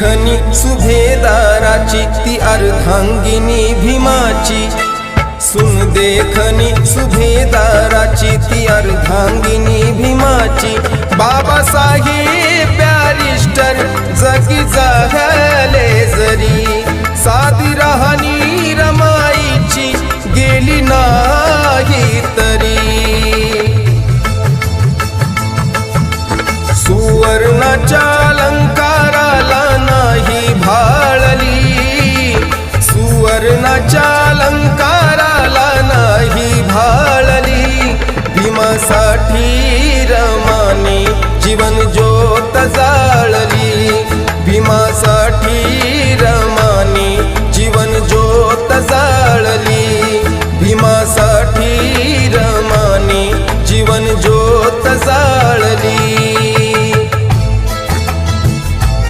लेखनी सुभेदाराची ती अर्धांगिनी भीमाची. सुन देखनी सुभेदाराची ती अर्धांगिनी भीमाची. बाबासाहेब बॅरिस्टर जगी जाहले जरी. साधी राहणी रमाईची गेली नाही तरी. सुवर्णाच्या रत्नाच्या अलंकाराला नाही भाळली. भीमासाठी